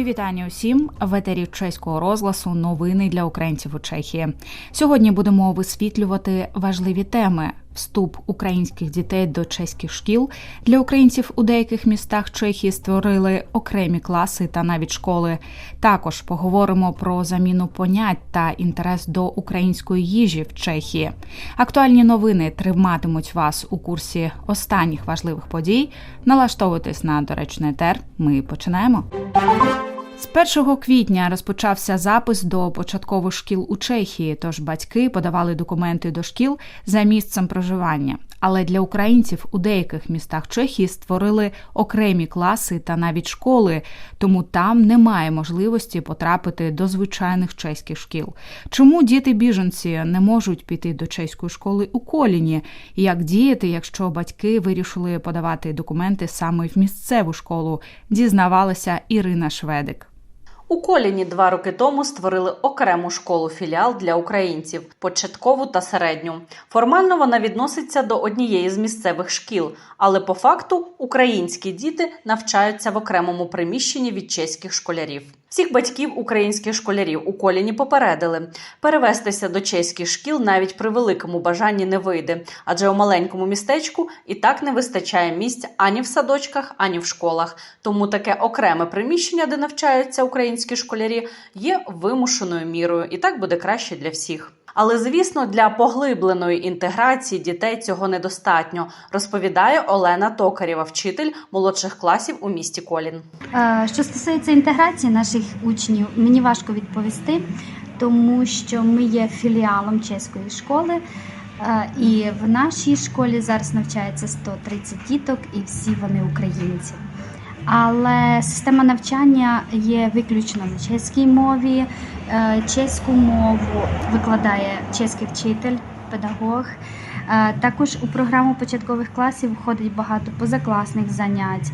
Мої вітання усім в етері чеського розгласу. Новини для українців у Чехії. Сьогодні будемо висвітлювати важливі теми: вступ українських дітей до чеських шкіл для українців у деяких містах Чехії створили окремі класи та навіть школи. Також поговоримо про заміну понять та інтерес до української їжі в Чехії. Актуальні новини триматимуть вас у курсі останніх важливих подій. Налаштовуйтесь на доречний етер. Ми починаємо. З 1 квітня розпочався запис до початкових шкіл у Чехії, тож батьки подавали документи до шкіл за місцем проживання. Але для українців у деяких містах Чехії створили окремі класи та навіть школи, тому там немає можливості потрапити до звичайних чеських шкіл. Чому діти біженці не можуть піти до чеської школи у коліні? Як діяти, якщо батьки вирішили подавати документи саме в місцеву школу? Дізнавалася Ірина Шведик. У Коліні два роки тому створили окрему школу-філіал для українців початкову та середню. Формально вона відноситься до однієї з місцевих шкіл, але по факту українські діти навчаються в окремому приміщенні від чеських школярів. Всіх батьків українських школярів у коліні попередили перевестися до чеських шкіл навіть при великому бажанні не вийде, адже у маленькому містечку і так не вистачає місць ані в садочках, ані в школах. Тому таке окреме приміщення, де навчаються українські школярі, є вимушеною мірою, і так буде краще для всіх. Але звісно, для поглибленої інтеграції дітей цього недостатньо, розповідає Олена Токарєва, вчитель молодших класів у місті Колін. Е, Що стосується інтеграції наших учнів, мені важко відповісти, тому що ми є філіалом чеської школи, е, і в нашій школі зараз навчається 130 діток, і всі вони українці. Але система навчання є виключно на чеській мові. Е, Чеську мову викладає чеський вчитель, педагог. Е, Також у програму початкових класів входить багато позакласних занять.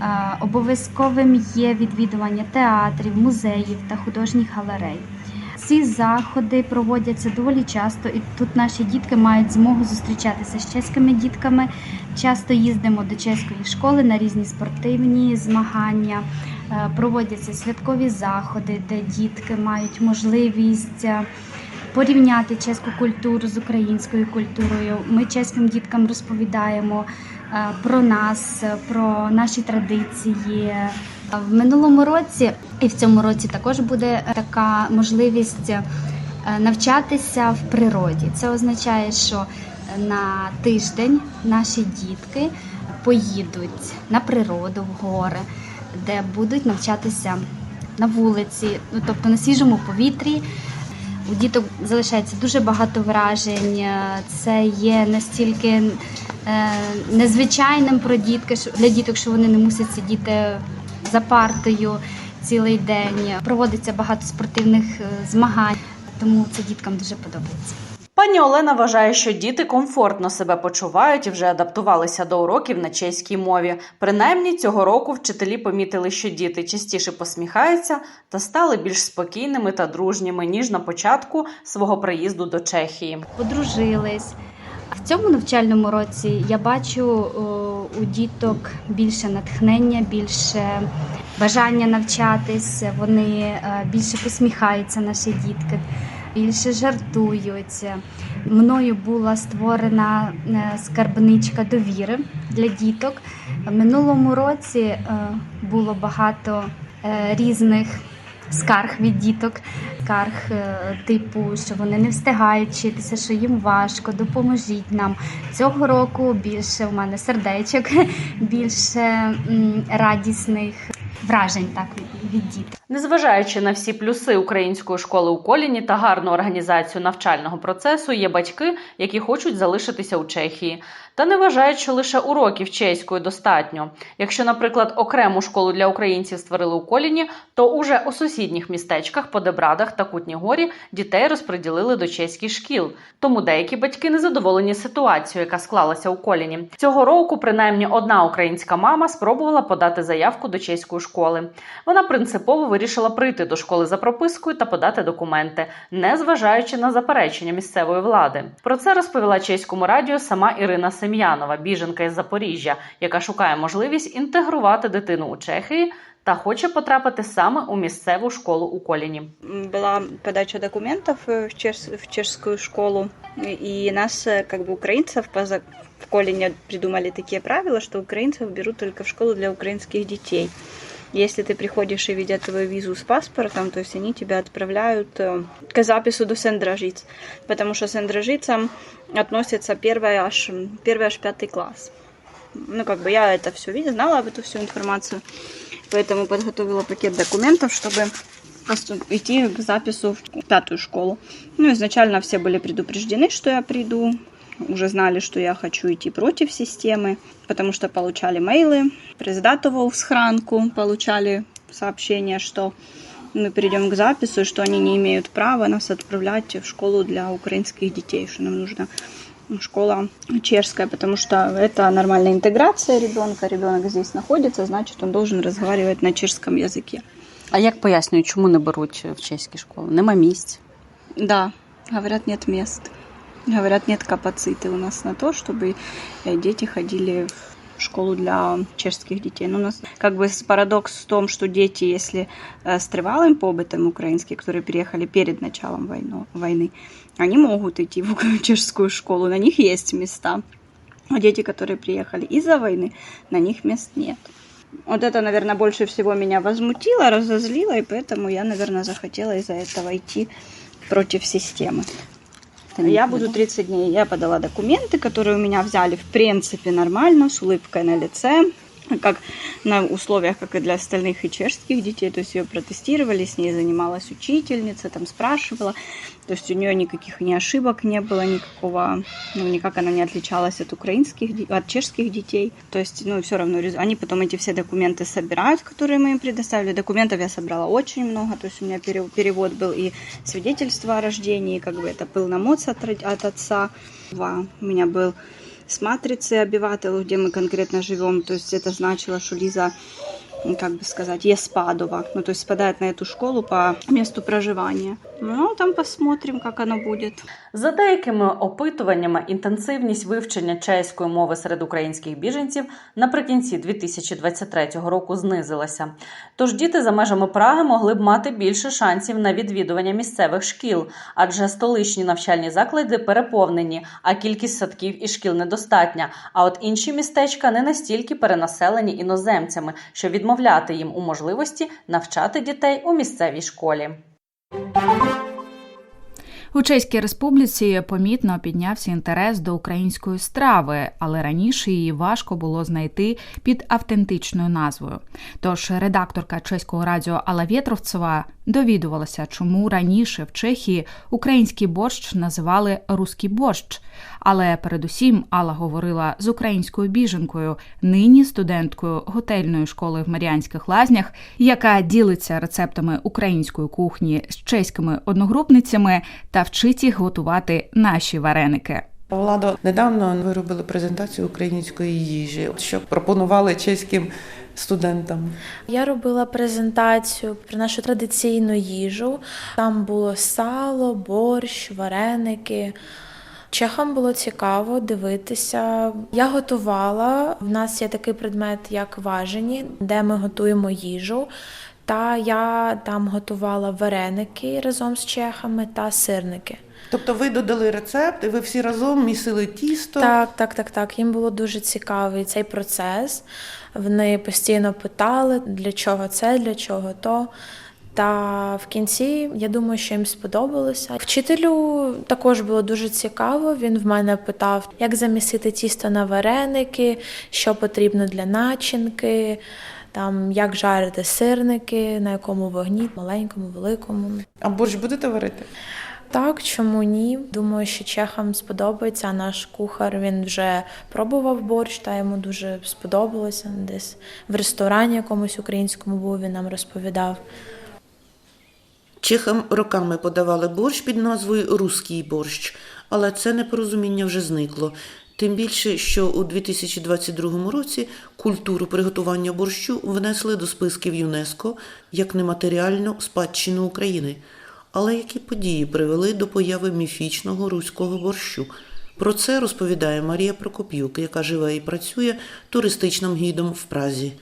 Е, Обов'язковим є відвідування театрів, музеїв та художніх галерей. Ці заходи проводяться доволі часто, і тут наші дітки мають змогу зустрічатися з чеськими дітками. Часто їздимо до чеської школи на різні спортивні змагання, Е, проводяться святкові заходи, де дітки мають можливість е, порівняти чеську культуру з українською культурою. Ми чеським діткам розповідаємо е, про нас, про наші традиції. В минулому році і в цьому році також буде така можливість е, навчатися в природі. Це означає, що на тиждень наші дітки поїдуть на природу, в гори, де будуть навчатися на вулиці, ну тобто на свіжому повітрі. У діток залишається дуже багато вражень. Е, Це є настільки е, незвичайним про дітки, для діток, що вони не мусять сидіти за партою цілий день. Проводиться багато спортивних е, змагань, тому це діткам дуже подобається. Пані Олена вважає, що діти комфортно себе почувають і вже адаптувалися до уроків на чеській мові. Принаймні цього року вчителі помітили, що діти частіше посміхаються та стали більш спокійними та дружніми ніж на початку свого приїзду до Чехії. подружились. В цьому навчальному році я бачу у діток більше натхнення, більше бажання навчатись. Вони е, більше посміхаються, наші дітки, більше жартують. Мною була створена е, скарбничка довіри для діток. Минулому році е, було багато різних скарг від діток, скарг е, типу, що вони не встигають вчитися, що їм важко, допоможіть нам. Цього року більше в мене сердечок, більше радісних вражень так, від- діток. Незважаючи на всі плюси української школи у Коліні та гарну організацію навчального процесу, є батьки, які хочуть залишитися у Чехії, та не вважають, що лише уроків чеської достатньо. Якщо, наприклад, окрему школу для українців створили у Коліні, то уже у сусідніх містечках Подебрадах та Кутнігорі дітей розподілили до чеських шкіл. Тому деякі батьки незадоволені ситуацією, яка склалася у Коліні. Цього року принаймні одна українська мама спробувала подати заявку до чеської школи. Вона принципово вирішила прийти до школи за пропискою та подати документи, не зважаючи на заперечення місцевої влади. Про це розповіла чеському радіо сама Ірина Сем'янова, біженка із Запоріжжя, яка шукає можливість інтегрувати дитину у Чехії та хоче потрапити саме у місцеву школу у Коліні. М, была подача документов э, в, чеш- в чешскую школу, и нас, э, как бы украинцев, по за- в Колине придумали такие правила, что украинцев берут только в школу для украинских детей. Если ты приходишь и видят твою визу с паспортом, то есть они тебя отправляют э, к запису до Сендражиц, потому что Сендражицам относится первый аж, первый аж пятый класс. Ну, как бы я это все видела, знала об эту всю информацию, поэтому подготовила пакет документов, чтобы идти к запису в пятую школу. Ну, изначально все были предупреждены, что я приду, уже знали, что я хочу идти против системы, потому что получали мейлы, президатову в схранку, получали сообщение, что мы перейдем к запису, и что они не имеют права нас отправлять в школу для украинских детей, что нам нужно школа чешская, потому что это нормальная интеграция ребенка. Ребенок здесь находится, значит, он должен разговаривать на чешском языке. А як пояснюють, чому не беруть в чеські школи? Нема місць. Да, говорят, нет мест. Говорят, нет капациты у нас на то, чтобы э, дети ходили в школу для чешских детей. Но у нас как бы парадокс в том, что дети, если э, с трывалым побытом украинские, которые переехали перед началом войну, войны, они могут идти в чешскую школу, на них есть места. А дети, которые приехали из-за войны, на них мест нет. Вот это, наверное, больше всего меня возмутило, разозлило, и поэтому я, наверное, захотела из-за этого идти против системы. Я буду 30 дней. Я подала документы, которые у меня взяли в принципе нормально, с улыбкой на лице, Как на условиях, как и для остальных и чешских детей. То есть ее протестировали, с ней занималась учительница, там спрашивала. То есть у нее никаких ни ошибок не было, никакого, ну, никак она не отличалась от украинских, от чешских детей. То есть, ну, все равно, они потом эти все документы собирают, которые мы им предоставили. Документов я собрала очень много, то есть у меня пере- перевод был и свидетельство о рождении, как бы это полномоц от, род- от отца. У меня был с матрицы обивателю, где мы конкретно живем. То есть это значило, что Лиза, м, как бы сказать, Еспадова. Ну, то есть спадает на эту школу по месту проживания. Ну, там посмотрим, как оно будет. За деякими опитуваннями, інтенсивність вивчення чеської мови серед українських біженців наприкінці 2023 року знизилася. Тож діти за межами Праги могли б мати більше шансів на відвідування місцевих шкіл, адже столичні навчальні заклади переповнені, а кількість садків і шкіл недостатня. А от інші містечка не настільки перенаселені іноземцями, що відмовляти їм у можливості навчати дітей у місцевій школі. У Чеській Республіці помітно піднявся інтерес до української страви, але раніше її важко було знайти під автентичною назвою. Тож редакторка чеського радіо Алла Вєтровцева довідувалася, чому раніше в Чехії український борщ називали руський борщ. Але передусім Алла говорила з українською біженкою, нині студенткою готельної школи в Маріанських лазнях, яка ділиться рецептами української кухні з чеськими одногрупницями та вчить їх готувати наші вареники. Владо, недавно ви робили презентацію української їжі, що пропонували чеським студентам. Я робила презентацію про нашу традиційну їжу. Там було сало, борщ, вареники. Чехам було цікаво дивитися. Я готувала. В нас є такий предмет, як важені, де ми готуємо їжу. Та я там готувала вареники разом з чехами та сирники. Тобто ви додали рецепт, і ви всі разом місили тісто. Так, так, так, так. Їм було дуже цікавий цей процес. Вони постійно питали, для чого це, для чого то. Та в кінці я думаю, що їм сподобалося. Вчителю також було дуже цікаво. Він в мене питав, як замісити тісто на вареники, що потрібно для начинки, там як жарити сирники, на якому вогні, маленькому, великому. А борщ будете варити? Так, чому ні? Думаю, що чехам сподобається. Наш кухар він вже пробував борщ, та йому дуже сподобалося. Десь в ресторані якомусь українському був, він нам розповідав. Чехам роками подавали борщ під назвою Руський борщ, але це непорозуміння вже зникло. Тим більше, що у 2022 році культуру приготування борщу внесли до списків ЮНЕСКО як нематеріальну спадщину України. Але які події привели до появи міфічного руського борщу? Про це розповідає Марія Прокоп'юк, яка живе і працює туристичним гідом в Празі.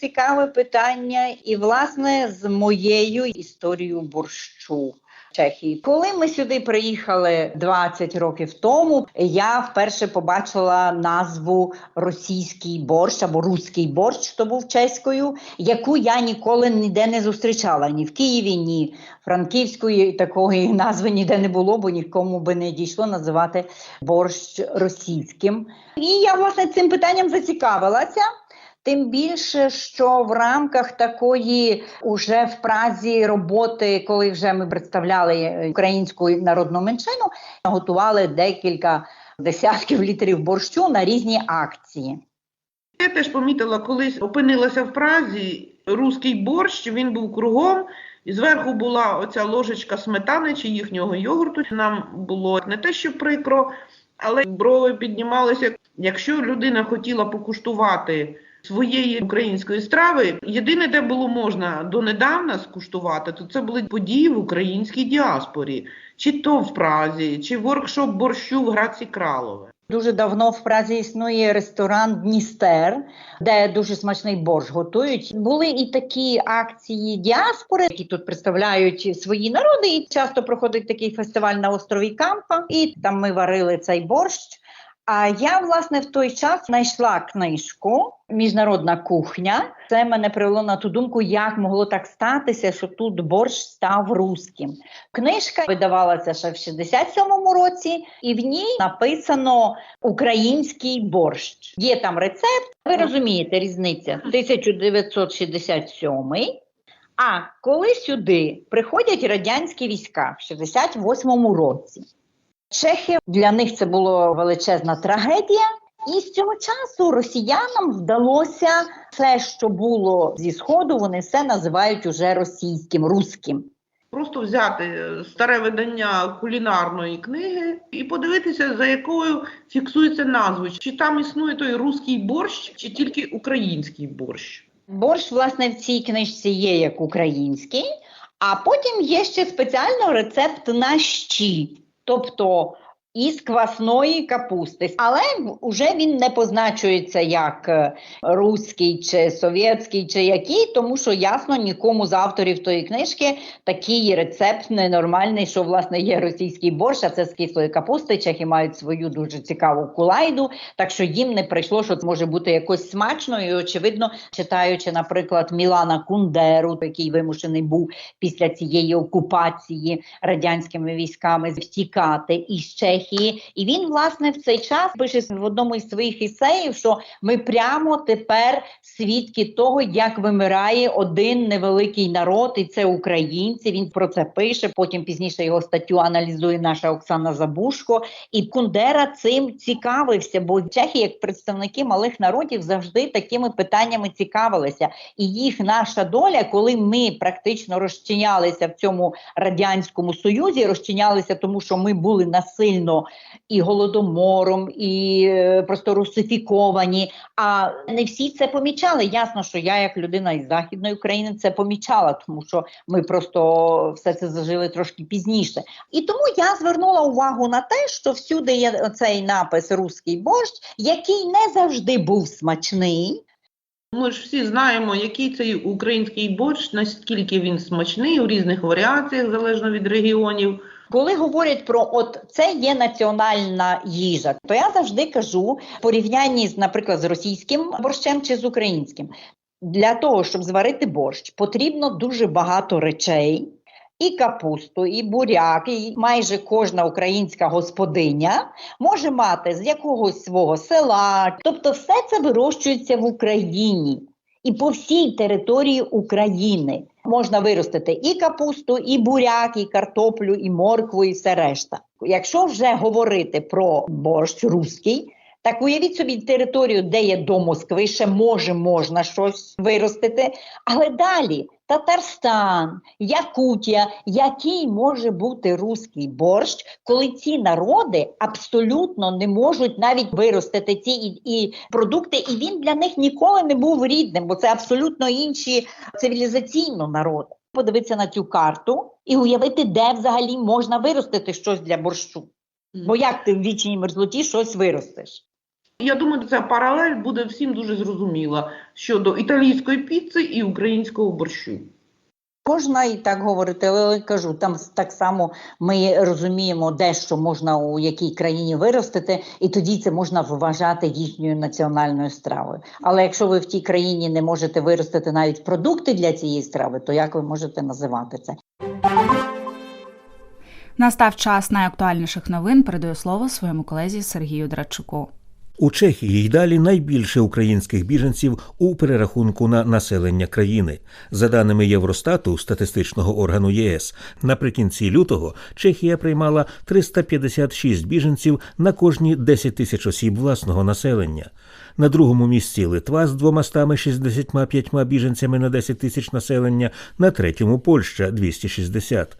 Цікаве питання, і власне з моєю історією борщу. Чехії. Коли ми сюди приїхали 20 років тому, я вперше побачила назву російський борщ або руський борщ, то був чеською, яку я ніколи ніде не зустрічала ні в Києві, ні франківської такої назви ніде не було, бо нікому би не дійшло називати борщ російським. І я власне цим питанням зацікавилася. Тим більше, що в рамках такої уже в Празі роботи, коли вже ми представляли українську народну меншину, готували декілька десятків літрів борщу на різні акції. Я теж помітила, колись опинилася в Празі, руський борщ, він був кругом, і зверху була оця ложечка сметани чи їхнього йогурту. Нам було не те, що прикро, але брови піднімалися. Якщо людина хотіла покуштувати своєї української страви, єдине, де було можна донедавна скуштувати, то це були події в українській діаспорі, чи то в Празі, чи воркшоп борщу в Граці Кралове. Дуже давно в Празі існує ресторан Дністер, де дуже смачний борщ готують. Були і такі акції діаспори, які тут представляють свої народи. І часто проходить такий фестиваль на острові Кампа, і там ми варили цей борщ. А я власне в той час знайшла книжку Міжнародна кухня. Це мене привело на ту думку, як могло так статися, що тут борщ став руським. Книжка видавалася ще в 67-му році, і в ній написано український борщ. Є там рецепт. Ви розумієте, різниця 1967 А коли сюди приходять радянські війська в 68-му році. Чехи для них це була величезна трагедія, і з цього часу росіянам вдалося все, що було зі сходу, вони все називають уже російським, руським. Просто взяти е, старе видання кулінарної книги і подивитися, за якою фіксується назва, чи там існує той руський борщ, чи тільки український борщ. Борщ, власне, в цій книжці є як український, а потім є ще спеціально рецепт на щі, тобто із квасної капусти. Але вже він не позначується як е, руський чи совєтський, чи який, тому що ясно нікому з авторів тої книжки такий рецепт ненормальний, що власне є російський борщ, а це з кислої капусти. Чехи мають свою дуже цікаву кулайду, так що їм не прийшло, що це може бути якось смачно. І очевидно, читаючи, наприклад, Мілана Кундеру, який вимушений був після цієї окупації радянськими військами втікати із Чехії. І він, власне, в цей час пише в одному із своїх ісеїв, що ми прямо тепер свідки того, як вимирає один невеликий народ, і це українці. Він про це пише. Потім пізніше його статтю аналізує наша Оксана Забушко. І Кундера цим цікавився, бо чехи, як представники малих народів, завжди такими питаннями цікавилися. І їх наша доля, коли ми практично розчинялися в цьому радянському союзі, розчинялися, тому що ми були насильно і голодомором, і е, просто русифіковані. А не всі це помічали. Ясно, що я, як людина із західної України, це помічала, тому що ми просто все це зажили трошки пізніше. І тому я звернула увагу на те, що всюди є цей напис Руський борщ, який не завжди був смачний. Ми ж всі знаємо, який цей український борщ, наскільки він смачний у різних варіаціях, залежно від регіонів. Коли говорять про от це є національна їжа, то я завжди кажу в порівнянні з, наприклад, з російським борщем чи з українським. Для того, щоб зварити борщ, потрібно дуже багато речей. І капусту, і буряк, і майже кожна українська господиня може мати з якогось свого села. Тобто, все це вирощується в Україні і по всій території України. Можна виростити і капусту, і буряк, і картоплю, і моркву, і все решта. Якщо вже говорити про борщ руський, так уявіть собі територію, де є до Москви, ще може можна щось виростити, але далі Татарстан, Якутія, який може бути руський борщ, коли ці народи абсолютно не можуть навіть виростити ці і, і продукти, і він для них ніколи не був рідним, бо це абсолютно інші цивілізаційно народи. Подивитися на цю карту і уявити, де взагалі можна виростити щось для борщу. Бо як ти в вічній мерзлоті щось виростиш? Я думаю, ця паралель буде всім дуже зрозуміла щодо італійської піци і українського борщу. Можна і так говорити, але кажу, там так само ми розуміємо, де що можна у якій країні виростити, і тоді це можна вважати їхньою національною стравою. Але якщо ви в тій країні не можете виростити навіть продукти для цієї страви, то як ви можете називати це? Настав час найактуальніших новин. Передаю слово своєму колезі Сергію Драдчуку. У Чехії й далі найбільше українських біженців у перерахунку на населення країни. За даними Євростату, статистичного органу ЄС, наприкінці лютого Чехія приймала 356 біженців на кожні 10 тисяч осіб власного населення. На другому місці Литва з 265 біженцями на 10 тисяч населення, на третьому Польща 260.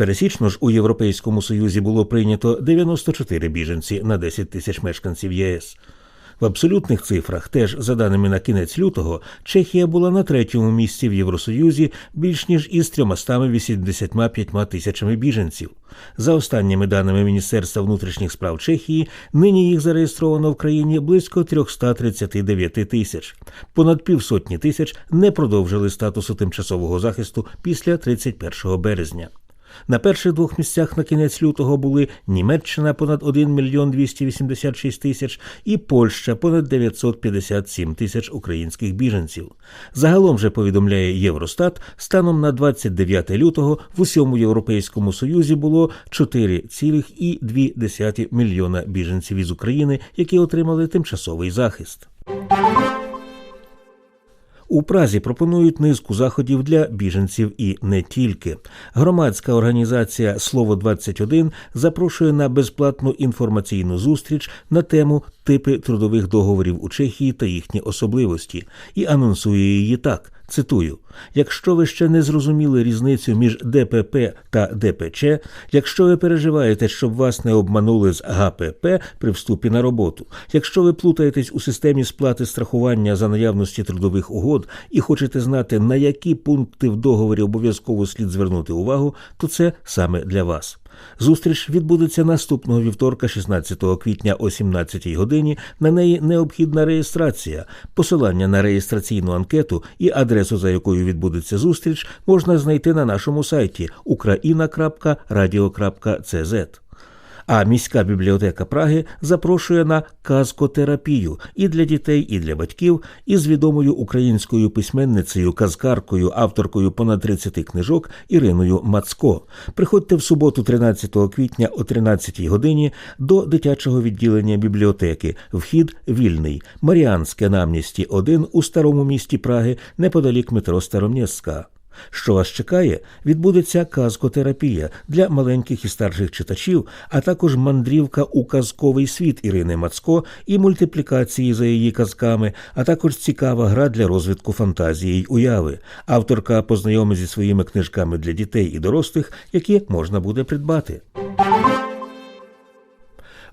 Пересічно ж у Європейському Союзі було прийнято 94 біженці на 10 тисяч мешканців ЄС. В абсолютних цифрах, теж за даними на кінець лютого, Чехія була на третьому місці в Євросоюзі більш ніж із 385 тисячами біженців. За останніми даними Міністерства внутрішніх справ Чехії, нині їх зареєстровано в країні близько 339 тисяч. Понад півсотні тисяч не продовжили статусу тимчасового захисту після 31 березня. На перших двох місцях на кінець лютого були Німеччина понад 1 мільйон 286 тисяч і Польща понад 957 тисяч українських біженців. Загалом же повідомляє Євростат, станом на 29 лютого в усьому Європейському Союзі було 4,2 мільйона біженців із України, які отримали тимчасовий захист. У Празі пропонують низку заходів для біженців і не тільки. Громадська організація Слово 21 запрошує на безплатну інформаційну зустріч на тему типи трудових договорів у Чехії та їхні особливості і анонсує її так. Цитую: якщо ви ще не зрозуміли різницю між ДПП та ДПЧ, якщо ви переживаєте, щоб вас не обманули з ГПП при вступі на роботу, якщо ви плутаєтесь у системі сплати страхування за наявності трудових угод і хочете знати, на які пункти в договорі обов'язково слід звернути увагу, то це саме для вас. Зустріч відбудеться наступного вівторка, 16 квітня о 17 годині. На неї необхідна реєстрація. Посилання на реєстраційну анкету і адресу, за якою відбудеться зустріч, можна знайти на нашому сайті ukraina.radio.cz. А міська бібліотека Праги запрошує на казкотерапію і для дітей, і для батьків із відомою українською письменницею, казкаркою, авторкою понад 30 книжок Іриною Мацко. Приходьте в суботу, 13 квітня о 13 годині до дитячого відділення бібліотеки. Вхід вільний. Маріанське на Амністі 1 у старому місті Праги неподалік метро Старомєстська. Що вас чекає, відбудеться казкотерапія для маленьких і старших читачів, а також мандрівка у казковий світ Ірини Мацко і мультиплікації за її казками, а також цікава гра для розвитку фантазії й уяви. Авторка познайомить зі своїми книжками для дітей і дорослих, які можна буде придбати.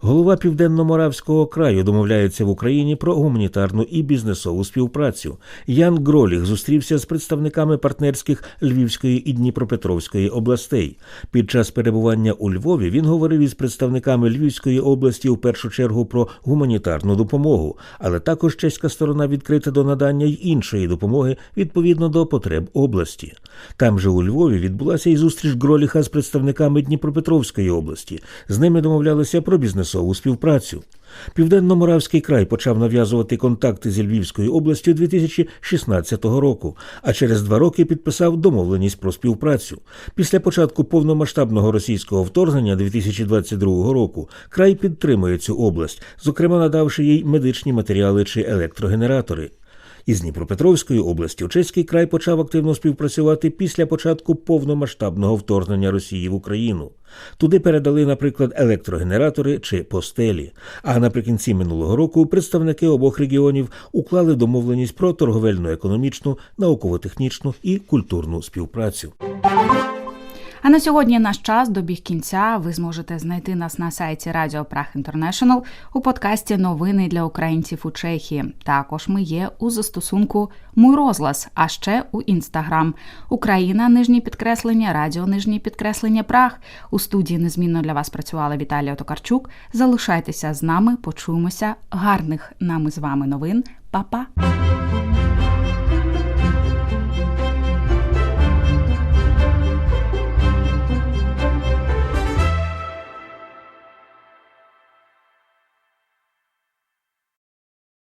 Голова Південно-Моравського краю домовляється в Україні про гуманітарну і бізнесову співпрацю. Ян Гроліх зустрівся з представниками партнерських Львівської і Дніпропетровської областей. Під час перебування у Львові він говорив із представниками Львівської області в першу чергу про гуманітарну допомогу, але також чеська сторона відкрита до надання й іншої допомоги відповідно до потреб області. Там же у Львові відбулася і зустріч Гроліха з представниками Дніпропетровської області. З ними домовлялися про бізнесову співпрацю. Південно-Моравський край почав нав'язувати контакти зі Львівською областю 2016 року, а через два роки підписав домовленість про співпрацю. Після початку повномасштабного російського вторгнення 2022 року край підтримує цю область, зокрема надавши їй медичні матеріали чи електрогенератори. Із Дніпропетровською областю чеський край почав активно співпрацювати після початку повномасштабного вторгнення Росії в Україну. Туди передали, наприклад, електрогенератори чи постелі. А наприкінці минулого року представники обох регіонів уклали домовленість про торговельно-економічну, науково-технічну і культурну співпрацю. А на сьогодні наш час добіг кінця. Ви зможете знайти нас на сайті Радіо Прах Інтернешнл у подкасті Новини для українців у Чехії. Також ми є у застосунку Мой розглас, а ще у інстаграм Україна нижнє підкреслення, Радіо нижнє підкреслення Прах. У студії незмінно для вас працювала Віталія Токарчук. Залишайтеся з нами, почуємося. Гарних нами з вами новин. Па-па!